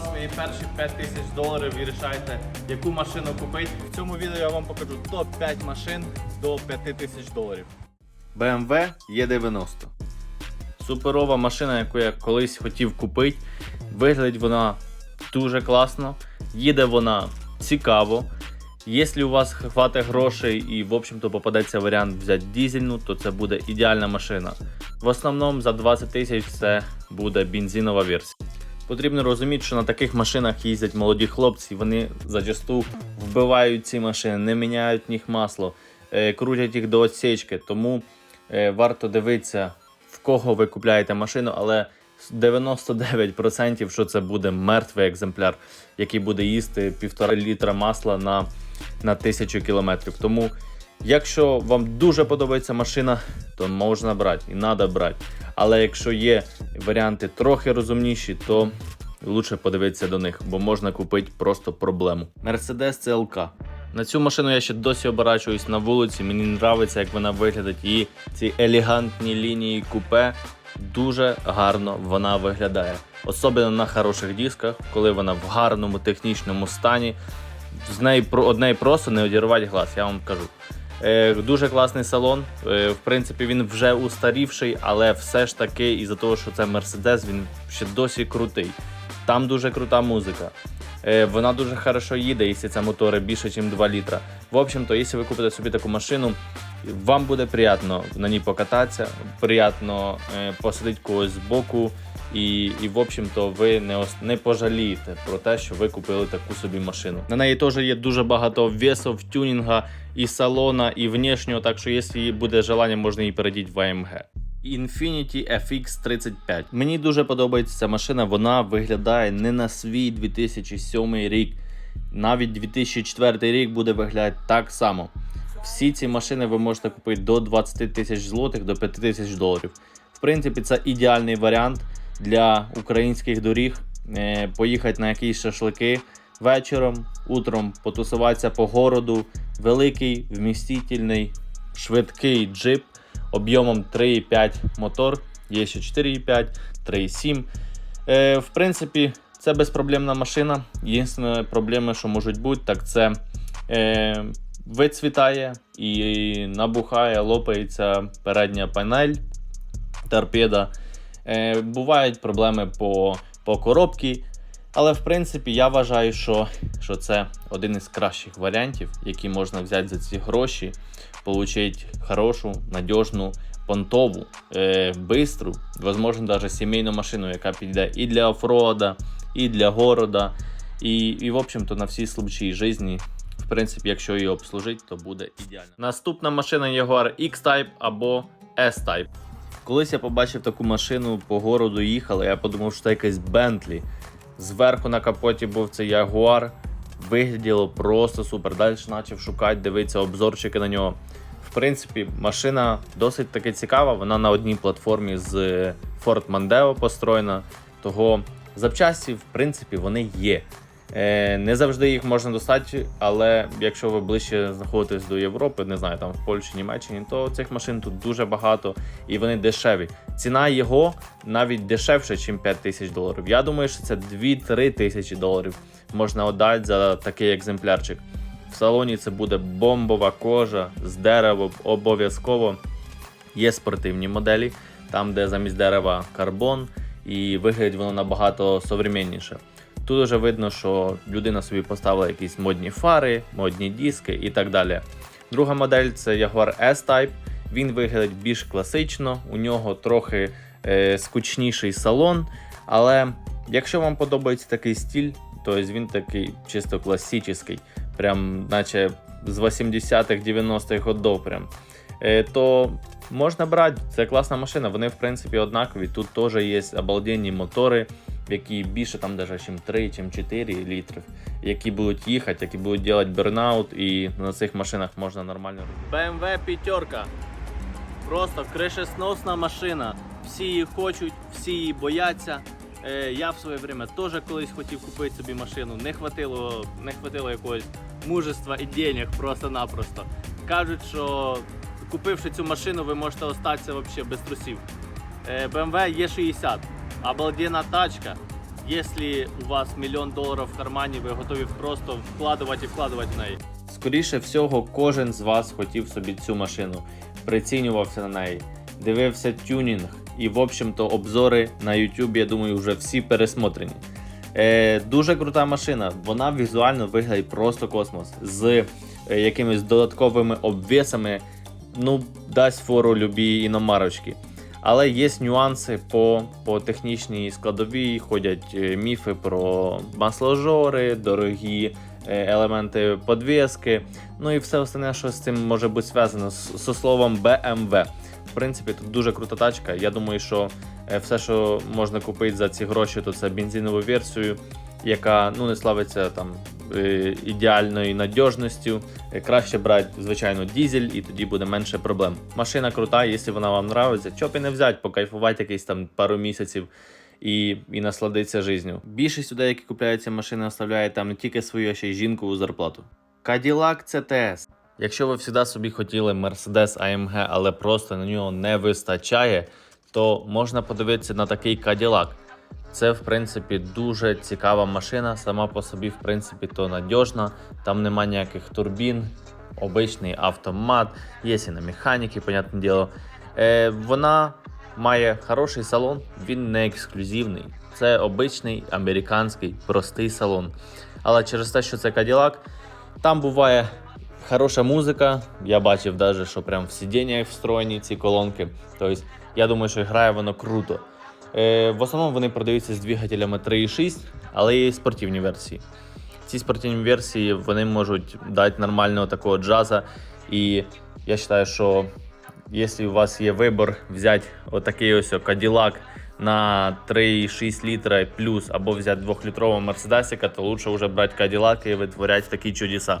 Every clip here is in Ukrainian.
свої перші 5 тисяч доларів і рішаєте, яку машину купити. В цьому відео я вам покажу топ-5 машин до 5 тисяч доларів. BMW E90. Суперова машина, яку я колись хотів купити. Виглядить вона дуже класно, їде вона цікаво. Якщо у вас хватить грошей і, в общем-то, попадеться варіант взяти дізельну, то це буде ідеальна машина. В основному за 20 тисяч це буде бензинова версія. Потрібно розуміти, що на таких машинах їздять молоді хлопці, вони зачасту вбивають ці машини, не міняють в них масло, е, крутять їх до отсечки. Тому е, варто дивитися, в кого ви купляєте машину, але 99% що це буде мертвий екземпляр, який буде їсти півтора літра масла на, на тисячу кілометрів. Тому, якщо вам дуже подобається машина, то можна брати і треба брати. Але якщо є варіанти трохи розумніші, то лучше подивитися до них, бо можна купити просто проблему. Mercedes CLK. На цю машину я ще досі оборачуюсь на вулиці. Мені подобається, як вона виглядить. І ці елегантні лінії купе дуже гарно вона виглядає. Особливо на хороших дисках, коли вона в гарному технічному стані. З неї одне просто не одірвати глаз, я вам кажу. Е, дуже класний салон. Е, в принципі, він вже устарівший, але все ж таки, із-за того, що це Mercedes, він ще досі крутий. Там дуже крута музика. Е, вона дуже хорошо їде, якщо це мотори більше, ніж 2 літра. В общем-то, якщо ви купите собі таку машину, вам буде приємно на ній покататися, приємно посадити когось збоку. І, і в общем-то, ви не, ос- не пожалієте про те, що ви купили таку собі машину. На неї теж є дуже багато весів, тюнінга, і салона, і внешнього, так що, якщо буде желання, можна її перейдіть в AMG. Infiniti FX35. Мені дуже подобається ця машина. Вона виглядає не на свій 2007 рік. Навіть 2004 рік буде виглядати так само. Всі ці машини ви можете купити до 20 тисяч злотих, до 5 тисяч доларів. В принципі, це ідеальний варіант для українських доріг. Е, Поїхати на якісь шашлики вечором, утром потусуватися по городу. Великий, вмістительний, швидкий джип об'ємом 3,5 мотор, є ще 4,5, 3,7. Е, в принципі, це безпроблемна машина. Єдине проблеми, що можуть бути, так це е, вицвітає і набухає, лопається передня панель, торпеда. Е, бувають проблеми по, по коробці. Але в принципі я вважаю, що, що це один із кращих варіантів, які можна взяти за ці гроші, отримати хорошу, надіжну, понтову, е, бистру, можливо, навіть сімейну машину, яка піде і для офрода, і для города, і, і в общем-то на всі случаї житті. В принципі, якщо її обслужити, то буде ідеально. Наступна машина Jaguar X-Type або S-Type. Колись я побачив таку машину по городу їхали, я подумав, що це якась Bentley. Зверху на капоті був цей Ягуар. Вигляділо просто супер. Далі почав шукати, дивитися обзорчики на нього. В принципі, машина досить таки цікава. Вона на одній платформі з Ford Mondeo построєна. Того запчасті, в принципі, вони є. Е, не завжди їх можна достати, але якщо ви ближче знаходитесь до Європи, не знаю, там в Польщі, Німеччині, то цих машин тут дуже багато і вони дешеві. Ціна його навіть дешевше, ніж 5 тисяч доларів. Я думаю, що це 2-3 тисячі доларів можна віддати за такий екземплярчик. В салоні це буде бомбова кожа з дерева обов'язково. Є спортивні моделі, там, де замість дерева карбон, і виглядить воно набагато современніше. Тут вже видно, що людина собі поставила якісь модні фари, модні диски і так далі. Друга модель це Jaguar S-Type. Він виглядить більш класично, у нього трохи е, скучніший салон. Але якщо вам подобається такий стиль, то він такий чисто класичний, прям наче з 80-х, 90-х годов. Прям. Е, то можна брати, це класна машина, вони в принципі однакові. Тут теж є обалденні мотори, які більше там даже, чим 3, чим 4 літрів, які будуть їхати, які будуть робити бернаут, і на цих машинах можна нормально робити. BMW п'ятерка. Просто кришесносна машина. Всі її хочуть, всі її бояться. Е, я в своє время теж колись хотів купити собі машину. Не хватило, не хватило якогось мужества і денег просто-напросто. Кажуть, що купивши цю машину, ви можете остатися вообще без трусів. Е, BMW E60. Обалденна тачка. Якщо у вас мільйон доларів в кармані, ви готові просто вкладувати і вкладувати в неї. Скоріше всього, кожен з вас хотів собі цю машину, прицінювався на неї, дивився тюнінг і, в общем-то, обзори на YouTube, я думаю, вже всі пересмотрені. Е, дуже крута машина. Вона візуально виглядає просто космос з е, якимись додатковими обвісами. Ну, дасть фору любій іномарочки. Але є нюанси по, по технічній складовій. Ходять е, міфи про масложори, дорогі е, елементи подвіски. Ну і все остальне, що з цим може бути зв'язано з, словом BMW. В принципі, тут дуже крута тачка. Я думаю, що е, все, що можна купити за ці гроші, то це бензинову версію, яка ну не славиться там е, ідеальною надіжністю. Е, Краще брати, звичайно, дізель, і тоді буде менше проблем. Машина крута, якщо вона вам нравиться, чоп і не взяти, покайфувати якийсь там пару місяців. І, і насладитися життю. Більшість людей, які купляють ці машини, оставляють там не тільки свою, а ще й жінку у зарплату. Cadillac CTS. Якщо ви завжди собі хотіли Mercedes AMG, але просто на нього не вистачає, то можна подивитися на такий Cadillac. Це, в принципі, дуже цікава машина. Сама по собі, в принципі, то надіжна. Там нема ніяких турбін, обичний автомат, є і на механіки, понятне діло. Е, вона має хороший салон, він не ексклюзивний. Це обичний американський простий салон. Але через те, що це Cadillac, там буває хороша музика. Я бачив навіть, що прям в сидіннях встроєні ці колонки. Тобто, я думаю, що грає воно круто. Е, в основному вони продаються з двигателями 3.6, але є і спортивні версії. Ці спортивні версії вони можуть дати нормального такого джаза. І я вважаю, що якщо у вас є вибір взяти отакий ось Cadillac на 3,6 літра плюс або взяти 2-літрового мерседесика, то лучше вже брати Cadillac і витворяти такі чудеса.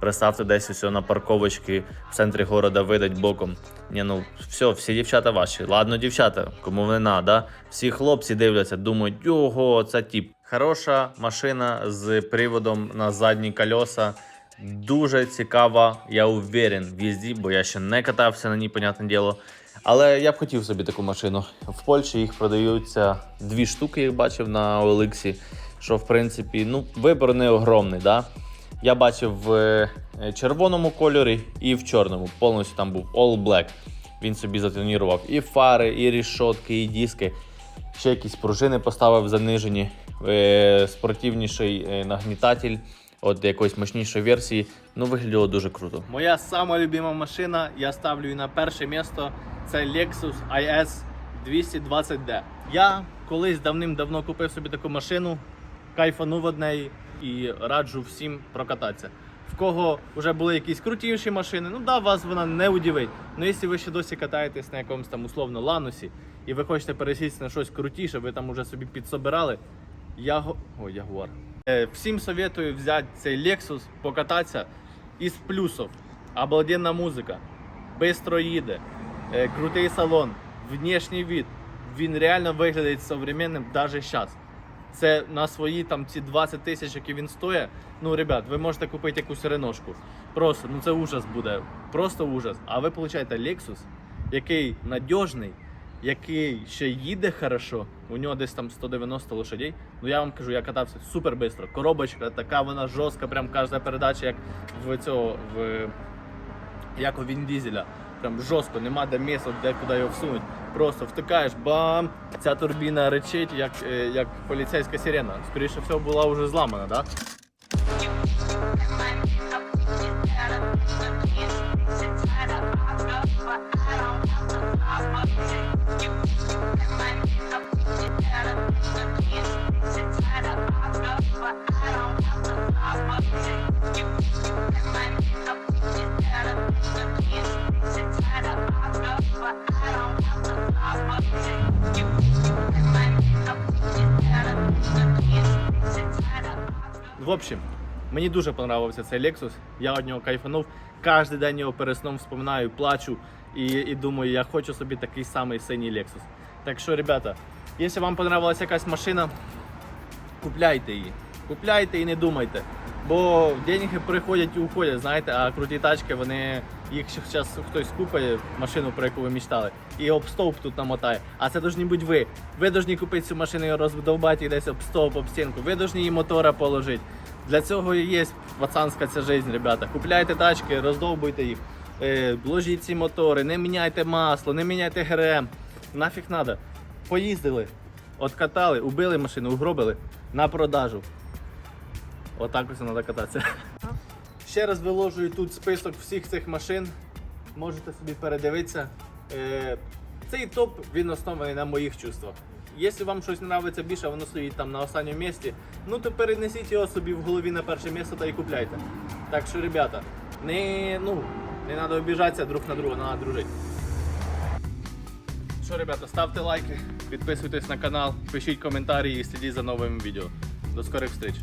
Представте десь усе на парковочці в центрі города видать боком. Ні, ну все, всі дівчата ваші. Ладно, дівчата, кому не надо. Всі хлопці дивляться, думають, його, це тип. Хороша машина з приводом на задні колеса. Дуже цікава, я уверен, в їзді, бо я ще не катався на ній, понятне діло. Але я б хотів собі таку машину. В Польщі їх продаються дві штуки, я бачив на OLX, що в принципі ну, вибір не огромний. Да? Я бачив в е, червоному кольорі і в чорному. Повністю там був all black. Він собі затонірував і фари, і рішотки, і диски. Ще якісь пружини поставив занижені, е, спортивніший е, нагнітатель от якоїсь мощнішої версії. Ну, виглядало дуже круто. Моя сама любима машина, я ставлю її на перше місце. Це Lexus IS 220D. Я колись давним-давно купив собі таку машину, кайфанув від неї і раджу всім прокататися. В кого вже були якісь крутіші машини, ну да, вас вона не удивить. Ну якщо ви ще досі катаєтесь на якомусь там условно ланусі, і ви хочете пересісти на щось крутіше, ви там уже собі підсобирали. Яго... Ой, Ягуар. Е, всім советую взяти цей Lexus, покататися із плюсів. Обалденна музика, бистро їде, е, крутий салон, внешній вид. Він реально виглядає современним навіть зараз. Це на свої там ці 20 тисяч, які він стоїть. Ну, ребят, ви можете купити якусь реношку. Просто, ну це ужас буде. Просто ужас. А ви получаєте Lexus, який надіжний, який ще їде хорошо. У нього десь там 190 лошадей. Ну я вам кажу, я катався супер швидко. Коробочка така, вона жорстка, прям кожна передача, як в цього в як у Він Дізеля. Прям жорстко, нема де місця, де куди його всунуть. Просто втикаєш, бам! Ця турбіна речить, як, е, як поліцейська сирена. Скоріше всього була вже зламана, так? Да? В общем, мені дуже понравився цей Lexus. Я від нього кайфанув. Кожен день його перед сном вспоминаю, плачу і, і думаю, я хочу собі такий самий синій Lexus. Так що, ребята, якщо вам понравилась якась машина, купляйте її. Купляйте і не думайте. Бо деньги приходять і уходять, знаєте, а круті тачки, вони їх зараз хтось купить, машину, про яку ви мечтали, і об стовп тут намотає. А це повинні бути ви. Ви повинні купити цю машину і роздовбати її десь об стовп, об стінку. Ви повинні її мотора положити. Для цього і є пацанська ця життя, ребята. Купляйте тачки, роздовбуйте їх, е, ложіть ці мотори, не міняйте масло, не міняйте ГРМ. Нафіг надо. Поїздили, откатали, убили машину, угробили на продажу. Отак ось треба кататися. Ще раз виложую тут список всіх цих машин. Можете собі передивитися. Е, Цей топ він оснований на моїх чувствах. Якщо вам щось подобається більше, воно стоїть там на останньому місці, ну то перенесіть його собі в голові на перше місце та і купляйте. Так що, ребята, не, ну, не треба обіжатися друг на друга, треба дружити. Що, ребята, ставте лайки, підписуйтесь на канал, пишіть коментарі і слідіть за новими відео. До скорих встреч!